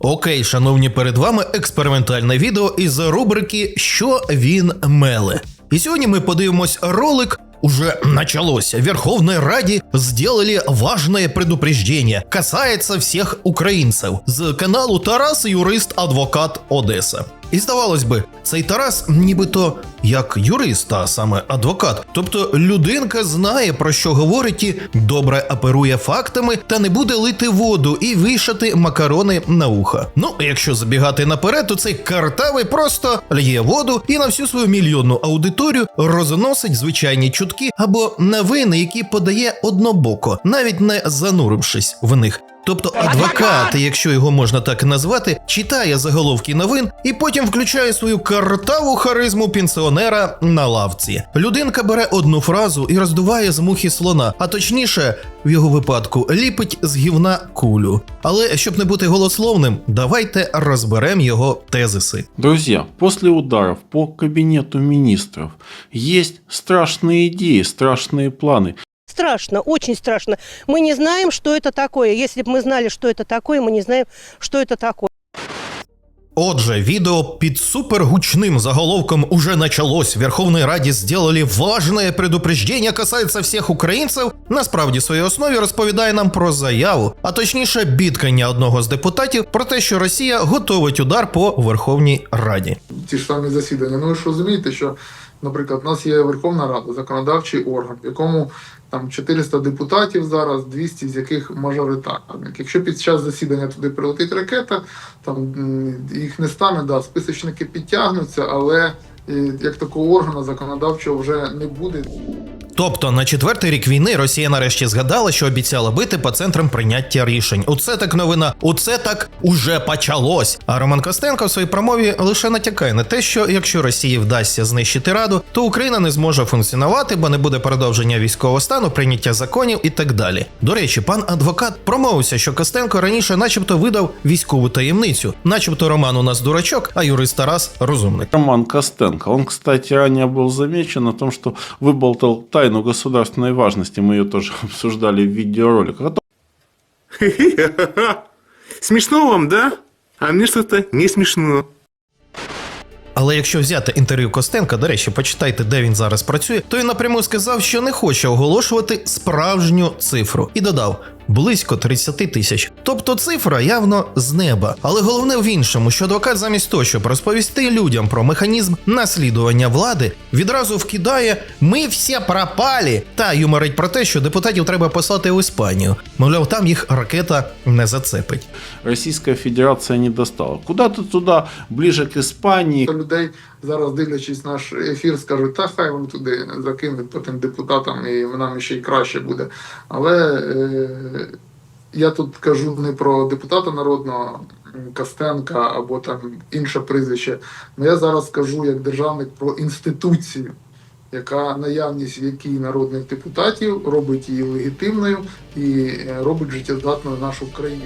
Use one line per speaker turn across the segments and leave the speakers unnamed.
Окей, шановні, перед вами експериментальне відео із рубрики Що він меле. І сьогодні ми подивимось ролик. Уже началось. В Верховной Раде сделали важное предупреждение. Касается всех українців. З каналу Тарас Юрист Адвокат Одеса. І здавалось би, цей Тарас нібито як юрист, а саме адвокат. Тобто людинка знає про що говорить і добре оперує фактами та не буде лити воду і вішати макарони на вуха. Ну, якщо забігати наперед, то цей картавий просто лє воду і на всю свою мільйонну аудиторію розносить звичайні чутки або новини, які подає однобоко, навіть не занурившись в них. Тобто адвокат, якщо його можна так назвати, читає заголовки новин і потім включає свою картаву харизму пенсіонера на лавці. Людинка бере одну фразу і роздуває з мухи слона, а точніше, в його випадку, ліпить з гівна кулю. Але щоб не бути голословним, давайте розберемо його тезиси.
Друзья, после ударов по кабинету министров есть страшные идеи, страшные планы.
Страшно, очень страшно. Мы не знаем, что это такое. Если бы мы знали, что это такое, мы не знаем, что это такое.
Отже, відео під супергучним заголовком уже началось. В Верховной Раді сделали важное предупреждение касается всіх українців. Насправді в своїй основі розповідає нам про заяву, а точніше, бідкання одного з депутатів про те, що Росія готовить удар по Верховній Раді.
ті ж самі засідання. Ну ви ж розумієте, що, наприклад, у нас є Верховна Рада, законодавчий орган, в якому там 400 депутатів зараз, 200 з яких мажоритарник. Якщо під час засідання туди прилетить ракета, там їх не стане, да, списочники підтягнуться, але е, як такого органу законодавчого вже не буде.
Тобто на четвертий рік війни Росія нарешті згадала, що обіцяла бити по центрам прийняття рішень. Оце так новина, оце так уже почалось. А Роман Костенко в своїй промові лише натякає на те, що якщо Росії вдасться знищити раду, то Україна не зможе функціонувати, бо не буде продовження військового стану, прийняття законів і так далі. До речі, пан адвокат промовився, що Костенко раніше, начебто, видав військову таємницю, начебто Роман у нас дурачок, а юрист Тарас розумник.
Роман Костенко, он, кстати, ранее был замечен о том, что выболтал тайну государственной важности. Мы ее тоже обсуждали в видеороликах. О том,
Смешно вам, да? А мне что-то не смешно.
Але якщо взяти інтерв'ю Костенка, до речі, почитайте, де він зараз працює, то він напряму сказав, що не хоче оголошувати справжню цифру, і додав. Близько 30 тисяч. Тобто цифра явно з неба. Але головне в іншому, що адвокат замість того, щоб розповісти людям про механізм наслідування влади, відразу вкидає Ми всі пропалі та юморить про те, що депутатів треба послати в Іспанію. Мовляв, там їх ракета не зацепить.
Российская Федерация не достала. Куда-то туда, ближе к Испании,
Та людей зараз дивлячись наш ефір, скажуть, та хай вони туди закинуть по тим депутатам, і нам ще й краще буде. Але е, я тут кажу не про депутата народного Костенка або там інше прізвище. але я зараз кажу як державник про інституцію. Яка наявність в якій народних депутатів робить її легітимною і е, робить життєздатною нашу країну.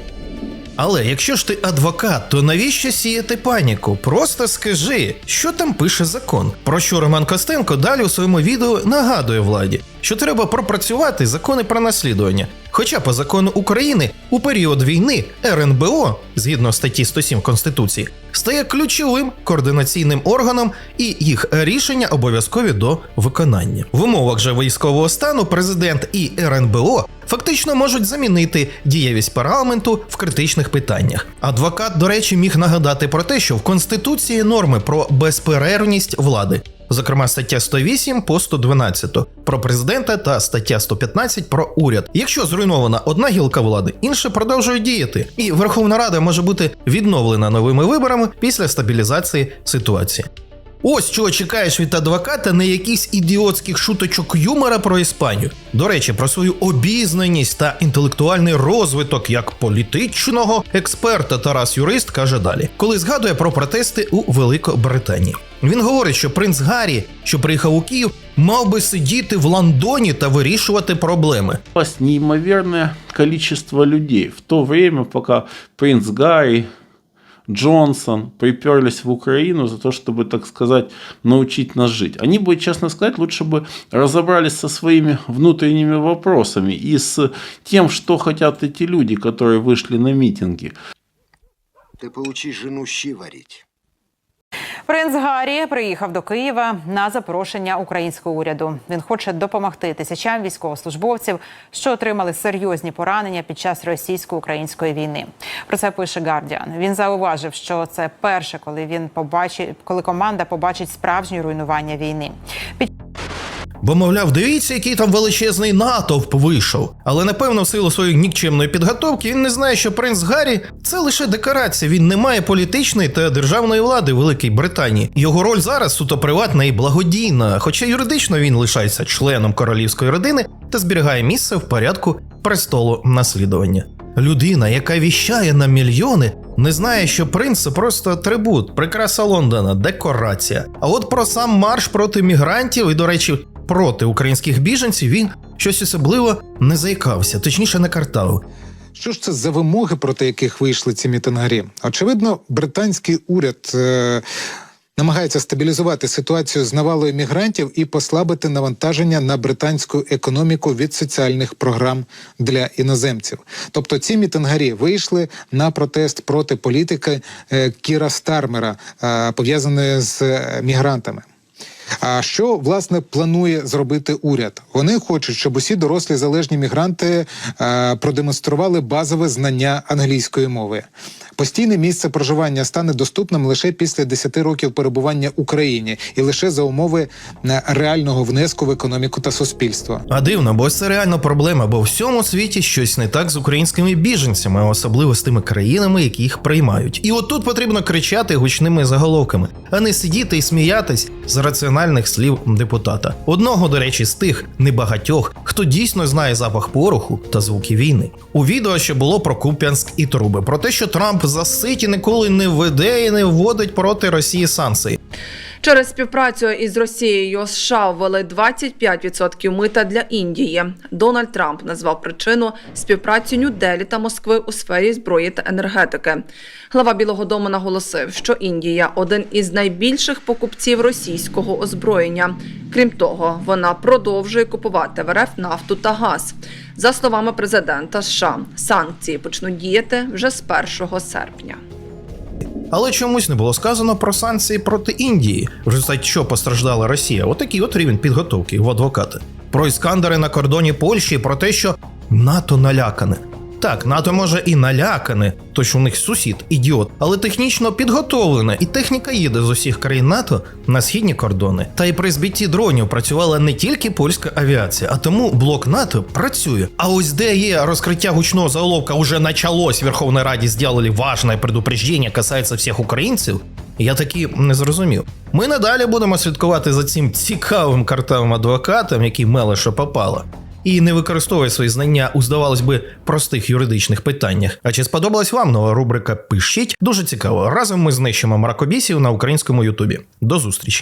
Але якщо ж ти адвокат, то навіщо сіяти паніку? Просто скажи, що там пише закон. Про що Роман Костенко далі у своєму відео нагадує владі, що треба пропрацювати закони про наслідування. Хоча по закону України у період війни РНБО, згідно статті 107 Конституції, стає ключовим координаційним органом, і їх рішення обов'язкові до виконання. В умовах же військового стану президент і РНБО фактично можуть замінити дієвість парламенту в критичних питаннях. Адвокат, до речі, міг нагадати про те, що в Конституції норми про безперервність влади. Зокрема, стаття 108 по 112 про президента та стаття 115 про уряд. Якщо зруйнована одна гілка влади, інша продовжує діяти, і Верховна Рада може бути відновлена новими виборами після стабілізації ситуації. Ось чого чекаєш від адвоката, не якісь ідіотських шуточок юмора про Іспанію. До речі, про свою обізнаність та інтелектуальний розвиток як політичного експерта Тарас Юрист каже далі, коли згадує про протести у Великобританії. Він говорить, що принц Гаррі, що приїхав у Київ, мав би сидіти в Лондоні та вирішувати проблеми.
Осталось неимоверное количество людей. В то время, пока принц Гарри, Джонсон приперлись в Украину за то, чтобы, так сказать, научить нас жить. Они бы, честно сказать, лучше бы разобрались со своими внутренними вопросами и с тем, что хотят эти люди, которые вышли на митинги.
Ты поучи жену щи варить.
Принц Гаррі приїхав до Києва на запрошення українського уряду. Він хоче допомогти тисячам військовослужбовців, що отримали серйозні поранення під час російсько-української війни. Про це пише Гардіан. Він зауважив, що це перше, коли він побачить, коли команда побачить справжні руйнування війни. Під
Бо, мовляв, дивіться, який там величезний натовп вийшов. Але напевно, в силу своєї нікчемної підготовки він не знає, що принц Гаррі це лише декорація. Він не має політичної та державної влади в Великій Британії. Його роль зараз суто приватна і благодійна, хоча юридично він лишається членом королівської родини та зберігає місце в порядку престолу наслідування. Людина, яка віщає на мільйони, не знає, що принц це просто атрибут, прикраса Лондона, декорація. А от про сам марш проти мігрантів і, до речі, проти українських біженців він щось особливо не заїкався, точніше не картав.
Що ж це за вимоги, проти яких вийшли ці мітингарі? Очевидно, британський уряд е, намагається стабілізувати ситуацію з навалою мігрантів і послабити навантаження на британську економіку від соціальних програм для іноземців. Тобто ці мітингарі вийшли на протест проти політики е, Кіра Стармера, е, пов'язаної з е, мігрантами. А що власне планує зробити уряд? Вони хочуть, щоб усі дорослі залежні мігранти е, продемонстрували базове знання англійської мови. Постійне місце проживання стане доступним лише після 10 років перебування в Україні і лише за умови е, реального внеску в економіку та суспільство.
А дивно, бо це реально проблема, бо в всьому світі щось не так з українськими біженцями, особливо з тими країнами, які їх приймають. І отут потрібно кричати гучними заголовками, а не сидіти і сміятись з раціональних слів депутата. Одного, до речі, з тих небагатьох, хто дійсно знає запах пороху та звуки війни. У відео ще було про Куп'янськ і труби, про те, що Трамп засить і ніколи не веде і не вводить проти Росії санкції.
Через співпрацю із Росією США ввели 25% мита для Індії. Дональд Трамп назвав причину співпрацю Нью-Делі та Москви у сфері зброї та енергетики. Глава Білого Дому наголосив, що Індія один із найбільших покупців російського озброєння. Крім того, вона продовжує купувати в РФ нафту та газ. За словами президента США, санкції почнуть діяти вже з 1 серпня.
Але чомусь не було сказано про санкції проти Індії, в результаті що постраждала Росія. Отакий от рівень підготовки в адвокати. Про іскандери на кордоні Польщі, про те, що НАТО налякане. Так, НАТО може і налякане, то що у них сусід ідіот, але технічно підготовлене, і техніка їде з усіх країн НАТО на східні кордони. Та й при збитті дронів працювала не тільки польська авіація, а тому блок НАТО працює. А ось де є розкриття гучного заголовка уже началось в Верховній Раді сделали важне предупреждення, касається всіх українців. Я таки не зрозумів. Ми надалі будемо слідкувати за цим цікавим картавим адвокатом, який меле що попало і не використовує свої знання у, здавалось би, простих юридичних питаннях. А чи сподобалась вам нова рубрика Пишіть? Дуже цікаво. Разом ми знищимо мракобісів на українському Ютубі. До зустрічі!